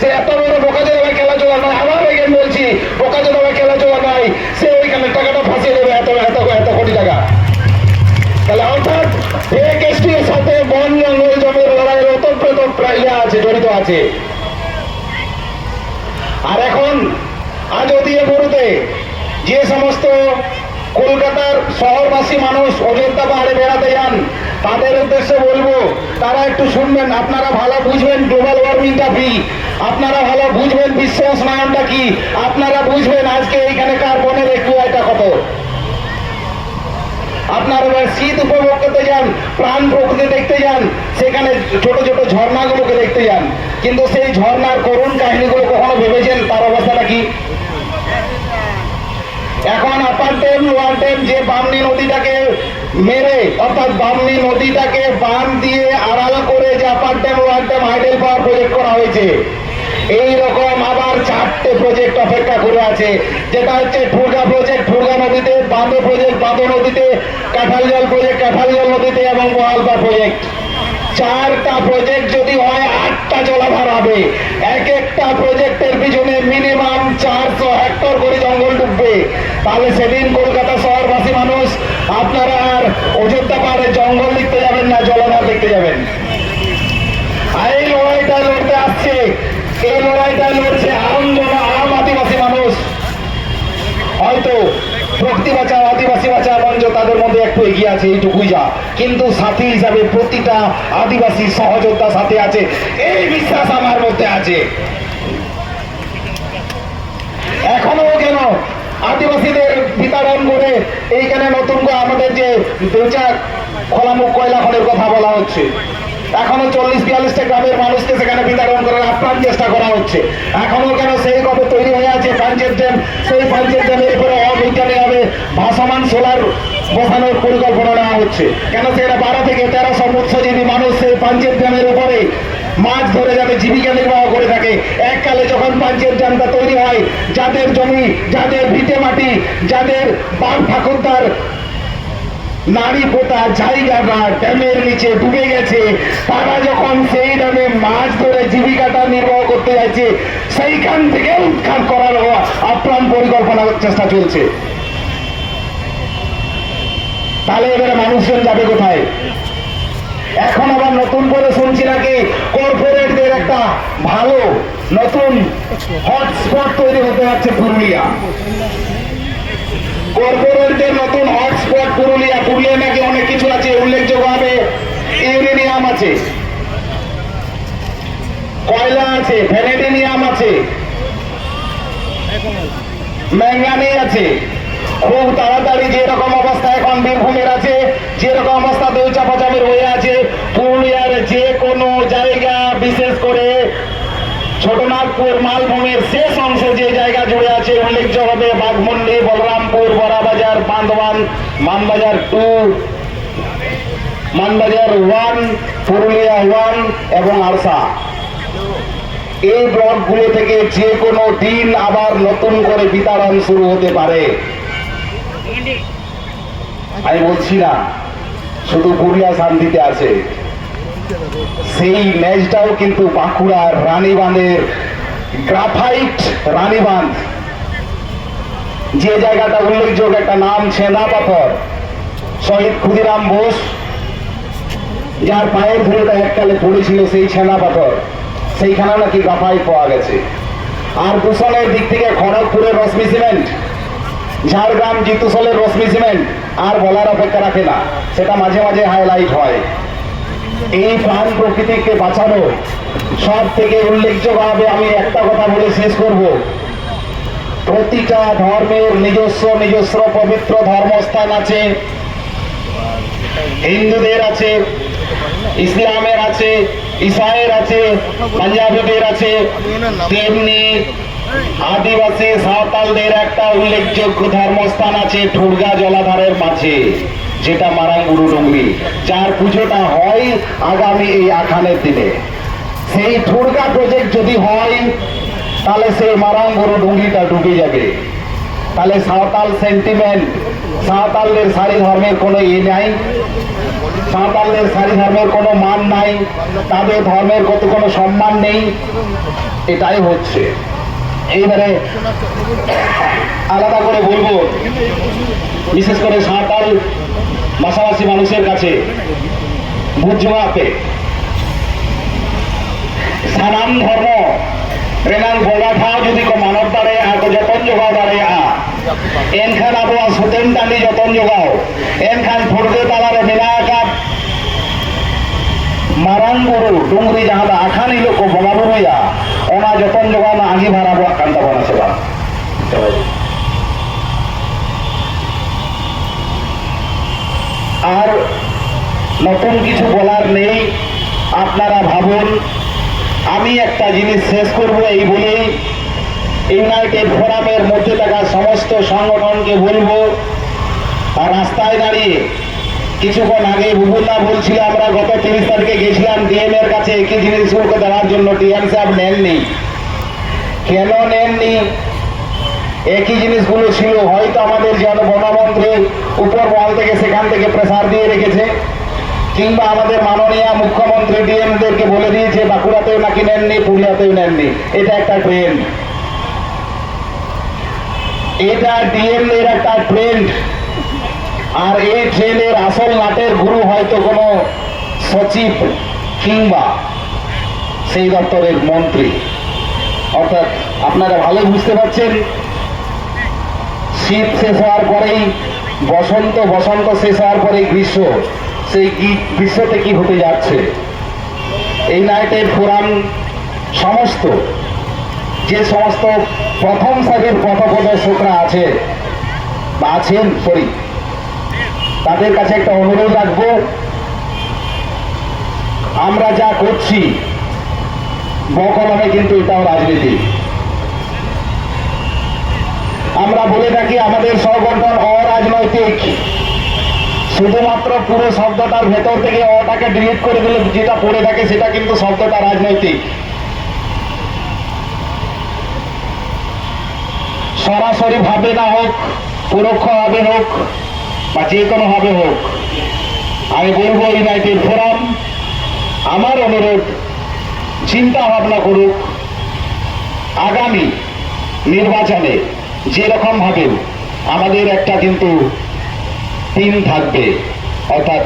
সে এত বড় বোকাজে দাবা খেলা চলা নয় আমার বলছি বোকাজে দাবা খেলা চলা নাই সে ওইখানে টাকাটা ফাঁসিয়ে দেবে, এত এত এত কোটি টাকা। তাহলে অর্থাৎ সাথে বন জঙ্গল জমির লড়াইয়ের ওতপ্রোত ইয়ে আছে, জড়িত আছে। আর এখন আজতীয় গরুতে যে সমস্ত কলকাতার শহরবাসী মানুষ অযোধ্যা পাহাড়ে বেড়াতে যান তাদের উদ্দেশ্যে বলব, তারা একটু শুনবেন, আপনারা ভালো বুঝবেন গ্লোবাল ওয়ার্মিংটা কি, আপনারা ভালো বুঝবেন বিশ্ব উষ্ণায়নটা কি, আপনারা বুঝবেন আজকে এইখানে কার্বনের একুয়াইটা কত। আপনারা শীত উপভোগ করতে যান, প্রাণ প্রকৃতি দেখতে যান, সেখানে ছোট ছোট ঝর্ণাগুলোকে দেখতে যান। কিন্তু সেই ঝর্ণার করুণ কাহিনীগুলো কখনো ভেবেছেন? তার অবস্থাটা কি? এখন আপার ড্যাম লোয়ার ড্যাম যে বামনি নদীটাকে মেরে, অর্থাৎ বামনি নদীটাকে বাম দিয়ে আড়াল করে যে upper dam, lower dam hydel power project করা হয়েছে। এই রকম আবার চারটে প্রজেক্ট অপেক্ষা করে আছে। যেটা হচ্ছে ঠুরগা প্রজেক্ট ঠুরগা নদীতে, বাঁধো প্রজেক্ট বাঁধো নদীতে কাঁঠাল জল প্রজেক্ট কাঁঠাল জল নদীতে এবং বহালপা প্রজেক্ট চারটা প্রজেক্ট যদি হয়, আটটা জলাধার হবে। এক একটা প্রজেক্টের পিছনে মিনিমাম চারশো হেক্টর করে জঙ্গল ডুববে। তাহলে সেদিন কলকাতা শহরবাসী মানুষ, আপনারা আর অযোধ্যা পাহাড়ে জঙ্গল দেখতে যাবেন না জলাধার দেখতে যাবেন। আর এই লড়াইটা লড়তে আসছে, এই লড়াইটা লড়ছে আম জন আম আদিবাসী মানুষ। হয়তো প্রকৃতি বাঁচাও, আদিবাসী বাঁচাও মঞ্চ তাদের মধ্যে একটু এগিয়ে আছে, এইটুকুই যা। কিন্তু সাথী হিসাবে প্রতিটা আদিবাসী সহযোদ্ধা সাথে আছে, এই বিশ্বাস আমার মধ্যে আছে। এখনও কেন আদিবাসীদের এইখানে নতুন করে আমাদের যে দুচা খোলামুখ কয়লা খনের কথা বলা হচ্ছে। এখনও চল্লিশ, বিয়াল্লিশটা গ্রামের মানুষকে সেখানে বিতরণ করার আপ্রাণ চেষ্টা করা হচ্ছে। এখনও কেন সেই কবে তৈরি হয়ে আছে পাঞ্চের ড্যাম? সেই পাঞ্চের ড্যামের উপরে অবৈজ্ঞানিকভাবে ভাসমান সোলার বসানোর পরিকল্পনা নেওয়া হচ্ছে। কেন সেখানে বারো থেকে তেরোশো মৎস্যজীবী মানুষ সেই পাঞ্চের ড্যামের উপরে মাছ ধরে যাবে, জীবিকা নির্বাহ থাকে। এককালে যখন পাঞ্চের ড্যামটা তৈরি হয়, যাদের জমি, যাদের ভিটে মাটি, যাদের বাপ ঠাকুরদার নারী পোতা জায়গাটা ড্যামের নিচে ডুবে গেছে। তারা যখন সেই ড্যামে মাছ ধরে জীবিকাটা নির্বাহ করতে যাচ্ছে, সেইখান থেকে উৎখাত করার আপ্রাণ পরিকল্পনা চেষ্টা চলছে। তাহলে এবারে মানুষজন যাবে কোথায়? এখন আবার নতুন করে শুনছি নাকি কর্পোরেটদের একটা ভালো নতুন হটস্পট তৈরি হতে যাচ্ছে পুরুলিয়া। কর্পোরেটদের নতুন হটস্পট পুরুলিয়া পুরুলিয়া নাকি অনেক কিছু আছে উল্লেখযোগ্যভাবে ইউরেনিয়াম আছে। কয়লা আছে ভ্যানেডিনিয়াম আছে। ম্যাঙ্গানি আছে। খুব তাড়াতাড়ি যেরকম অবস্থা এখন বীরভূমের আছে, যেরকম অবস্থা দৌচা পচামের হয়ে আছে পুরুলিয়ার যে কোনো জায়গা বিশেষ করে ছোটনাগপুর মালভূমির শেষ অংশে যে জায়গা জুড়ে আছে উল্লেখযোগ্য হবে Baghmundi, Balarampur, Barabazar Bandwan Manbazar two, Manbazar one, Purulia one এবং আরসা। এই ব্লকগুলো থেকে যে কোনো দিন আবার নতুন করে বিতরণ শুরু হতে পারে। আমি বলছি না, শুধু পুরুলিয়া শান্তিতে আছে। সেই ম্যাচটাও কিন্তু বাঁকুড়ার রানীবাঁধের গ্রাফাইট রানীবাঁধ যে জায়গাটা উল্লেখযোগ্য একটা নাম ছেঁদা পাথর। শহীদ ক্ষুদিরাম বোস, যার পায়ের ধুলোটা এককালে পড়েছিল সেই ছেঁদা পাথর। সেইখানে নাকি গ্রাফাইট পাওয়া গেছে। আর দূষণের দিক থেকে খড়গপুরের রশ্মি সিমেন্ট ঝাড়গ্রাম জিতুসলের রশ্মি সিমেন্ট আর বলার অপেক্ষা রাখে না। সেটা মাঝে মাঝে হাইলাইট হয়। এই প্রাণ প্রকৃতিকে বাঁচানো সব থেকে উল্লেখযোগ্যভাবে আমি একটা কথা বলে শেষ করব। প্রতিটা ধর্মের নিজস্ব নিজস্ব পবিত্র ধর্মস্থান আছে, হিন্দুদের আছে, ইসলামের আছে, ইসাইয়ের আছে, পাঞ্জাবিদের আছে, তেমনি আদিবাসী সাঁওতালদের একটা উল্লেখযোগ্য ধর্মস্থান আছে, ঠুরগা জলাধারের মাঝে। যেটা মারাঙ্গুরু ডুঙ্গি যার পুজোটা হয় আগামী এই আখানের দিনে। সেই ঠুরগা প্রজেক্ট যদি হয়, তাহলে সেই মারাঙ্গুরু ডুঙ্গিটা ডুবে যাবে। তাহলে সাঁওতাল সেন্টিমেন্ট সাঁওতালদের সারি ধর্মের কোনো ইয়ে নাই, সাঁওতালদের সারি ধর্মের কোনো মান নাই, তাদের ধর্মের কত কোনো সম্মান নেই। এটাই হচ্ছে। এইবারে আলাদা করে বলব, বিশেষ করে সাঁওতাল মাসাবাসি মানুষের কাছে ভোট সানাম ধর্ম রেনান গোলা খাও যদি কো মানব দারে আর কো যতন যোগাও দারে আ। এনখান আবহাওয়া সুতেন টানি যতন যোগাও এনখান ফুরদে তালারে বেলা আকার। মারাং গরু ডুংরি যাহা আখান ইলো কো বগাবো হইয়া ওনা যতন যোগাও না আগি ভাড়া আকান্ত বনা সেবা আর নতুন কিছু বলার নেই, আপনারা ভাবুন, আমি একটা জিনিস শেষ করব এই বলেই ইউনাইটেড ফোরামের মধ্যে থাকা সমস্ত সংগঠনকে বলব আর রাস্তায় দাঁড়িয়ে। কিছুক্ষণ আগে বুবুল্লা বলছিল, আমরা গত তিরিশ তারিখে গেছিলাম, ডিএম এর কাছে একই জিনিস শুল্ক দেওয়ার জন্য টিএম সাহেব নেননি। কেন নেননি? একই জিনিসগুলো ছিল, হয়তো আমাদের যেন বনমন্ত্রীর উপর মহল থেকে সেখান থেকে প্রেসার দিয়ে রেখেছে, কিংবা আমাদের মাননীয় মুখ্যমন্ত্রী ডিএমদেরকে বলে দিয়েছে, বাঁকুড়াতেও নাকি নেননি, পুরুলিয়াতেও নেননি। এটা একটা ট্রেন্ড এটা ডিএম এর একটা ট্রেন্ড আর এই ট্রেনের আসল নাটের গুরু হয়তো কোনো সচিব কিংবা সেই দপ্তরের মন্ত্রী। অর্থাৎ আপনারা ভালো বুঝতে পারছেন শীত শেষ হওয়ার পরেই, বসন্ত বসন্ত শেষ হওয়ার পরেই গ্রীষ্ম। সেই গ্রীষ্মতে কি হতে যাচ্ছে? এই নাইটের ফোরাম সমস্ত, যে সমস্ত প্রথম সারির পথপ্রদর্শকরা আছে, বা আছেন সরি তাদের কাছে একটা অনুরোধ রাখব। আমরা যা করছি বকলমে কিন্তু এটাও রাজনীতি। আমরা বলে থাকি আমাদের সংগঠন অরাজনৈতিক। শুধুমাত্র পুরো শব্দটার ভেতর থেকে অটাকে ডিলিট করে দিলে যেটা পড়ে থাকে সেটা কিন্তু শব্দটা রাজনৈতিক। সরাসরি ভাবে না হোক পরোক্ষ হবে হোক, বা যে কোনো ভাবে হোক, আমি বলব ইউনাইটেড ফোরাম আমার অনুরোধ, চিন্তা ভাবনা করুক, আগামী নির্বাচনে যেরকম ভাবে আমাদের একটা কিন্তু টিম থাকবে, অর্থাৎ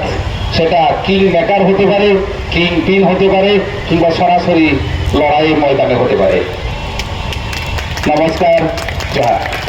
সেটা কিং মেকার হতে পারে কিং পিন হতে পারে, কিংবা সরাসরি লড়াইয়ের ময়দানে হতে পারে। নমস্কার, জয়।